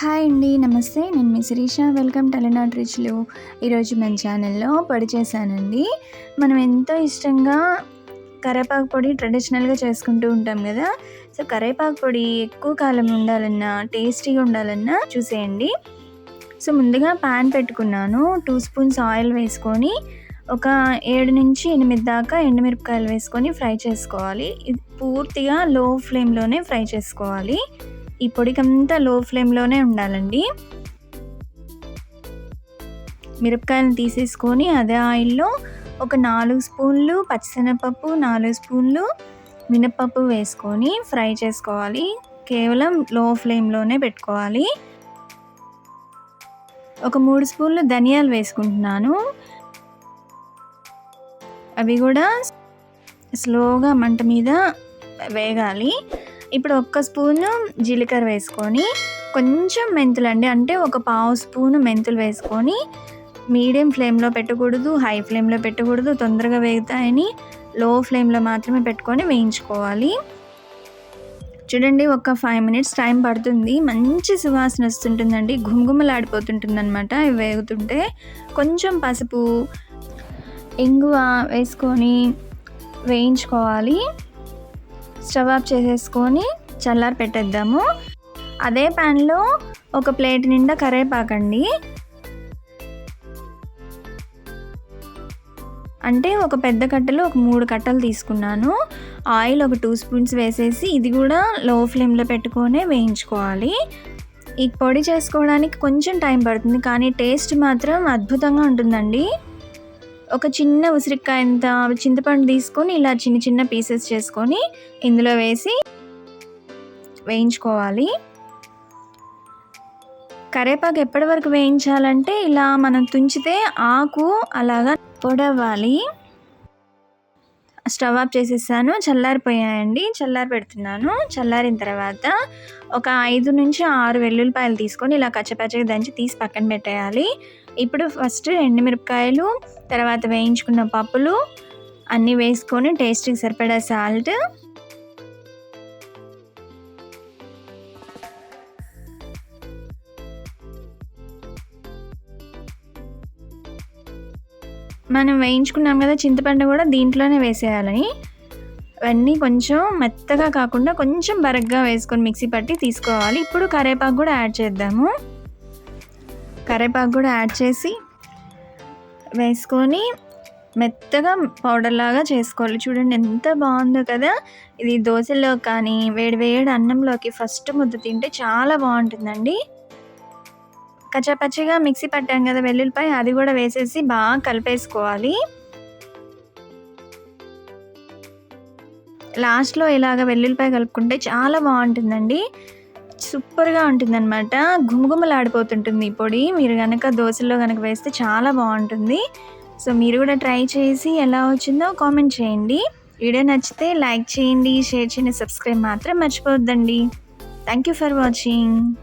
Hi అండి నమస్తే. నేను మీ శిరీష. వెల్కమ్ టెలినాట్ రిచ్లు ఈరోజు మన ఛానల్లో పొడి చేశానండి. మనం ఎంతో ఇష్టంగా కరేపాకు పొడి ట్రెడిషనల్గా చేసుకుంటూ ఉంటాం కదా. సో కరేపాకు పొడి ఎక్కువ కాలం ఉండాలన్నా టేస్టీగా ఉండాలన్నా చూసేయండి. సో ముందుగా ప్యాన్ పెట్టుకున్నాను. టూ స్పూన్స్ ఆయిల్ వేసుకొని ఒక ఏడు నుంచి ఎనిమిది దాకా ఎండుమిరపకాయలు వేసుకొని ఫ్రై చేసుకోవాలి. ఇది పూర్తిగా లో ఫ్లేమ్లోనే ఫ్రై చేసుకోవాలి. ఈ పొడికంతా లో ఫ్లేమ్లోనే ఉండాలండి. మిరపకాయలు తీసేసుకొని అదే ఆయిల్లో ఒక నాలుగు స్పూన్లు పచ్చిశనగపప్పు నాలుగు స్పూన్లు మినపప్పు వేసుకొని ఫ్రై చేసుకోవాలి. కేవలం లో ఫ్లేమ్లోనే పెట్టుకోవాలి. ఒక మూడు స్పూన్లు ధనియాలు వేసుకుంటున్నాను. అవి కూడా స్లోగా మంట మీద వేగాలి. ఇప్పుడు ఒక్క స్పూను జీలకర్ర వేసుకొని కొంచెం మెంతులు అండి. అంటే ఒక పావు స్పూను మెంతులు వేసుకొని మీడియం ఫ్లేమ్లో పెట్టకూడదు హై ఫ్లేమ్లో పెట్టకూడదు తొందరగా వేగుతాయని లో ఫ్లేమ్లో మాత్రమే పెట్టుకొని వేయించుకోవాలి. చూడండి ఒక ఫైవ్ మినిట్స్ టైం పడుతుంది. మంచి సువాసన వస్తుంటుందండి. ఘుమఘుమలాడిపోతుంటుంది అనమాట వేగుతుంటే కొంచెం పసుపు ఇంగువ వేసుకొని వేయించుకోవాలి. స్టవ్ ఆఫ్ చేసేసుకొని చల్లారి పెట్టేద్దాము. అదే ప్యాన్లో ఒక ప్లేట్ నిండా కరేపాకండి అంటే ఒక పెద్ద కట్టెలు ఒక మూడు కట్టలు తీసుకున్నాను. ఆయిల్ ఒక టూ స్పూన్స్ వేసేసి ఇది కూడా లో ఫ్లేమ్లో పెట్టుకొని వేయించుకోవాలి. ఈ పొడి చేసుకోవడానికి కొంచెం టైం పడుతుంది కానీ టేస్ట్ మాత్రం అద్భుతంగా ఉంటుందండి. ఒక చిన్న ఉసిరికాయ ఇంత చింతపండు తీసుకొని ఇలా చిన్న చిన్న పీసెస్ చేసుకొని ఇందులో వేసి వేయించుకోవాలి. కరేపాకు ఎప్పటి వరకు వేయించాలంటే ఇలా మనం తుంచితే ఆకు అలాగా పొడవాలి. స్టవ్ ఆఫ్ చేసేసాను. చల్లారిపోయాయండి. చల్లారి పెడుతున్నాను. చల్లారిన తర్వాత ఒక ఐదు నుంచి ఆరు వెల్లుల్లిపాయలు తీసుకొని ఇలా కచ్చపచ్చగా దంచి తీసి పక్కన పెట్టేయాలి. ఇప్పుడు ఫస్ట్ ఎండుమిరపకాయలు తర్వాత వేయించుకున్న పప్పులు అన్నీ వేసుకొని టేస్ట్కి సరిపడా సాల్ట్ మనం వేయించుకున్నాం కదా చింతపండు కూడా దీంట్లోనే వేసేయాలని. అవన్నీ కొంచెం మెత్తగా కాకుండా కొంచెం బరగ్గా వేసుకొని మిక్సీ పట్టి తీసుకోవాలి. ఇప్పుడు కరేపాకు కూడా యాడ్ చేద్దాము. కరేపాకు కూడా యాడ్ చేసి వేసుకొని మెత్తగా పౌడర్ లాగా చేసుకోవాలి. చూడండి ఎంత బాగుందో కదా. ఇది దోశలో కానీ వేడి వేడి అన్నంలోకి ఫస్ట్ ముద్ద తింటే చాలా బాగుంటుందండి. కచ్చాపచ్చిగా మిక్సీ పట్టాం కదా వెల్లుల్లిపాయ అది కూడా వేసేసి బాగా కలిపేసుకోవాలి. లాస్ట్లో ఇలాగ వెల్లుల్లిపాయ కలుపుకుంటే చాలా బాగుంటుందండి. సూపర్గా ఉంటుందన్నమాట. గుమగుమలాడిపోతుంటుంది ఈ పొడి. మీరు కనుక దోశల్లో కనుక వేస్తే చాలా బాగుంటుంది. సో మీరు కూడా ట్రై చేసి ఎలా వచ్చిందో కామెంట్ చేయండి. వీడియో నచ్చితే లైక్ చేయండి షేర్ చేయండి సబ్స్క్రైబ్ మాత్రం మర్చిపోవద్దండి. Thank you for watching.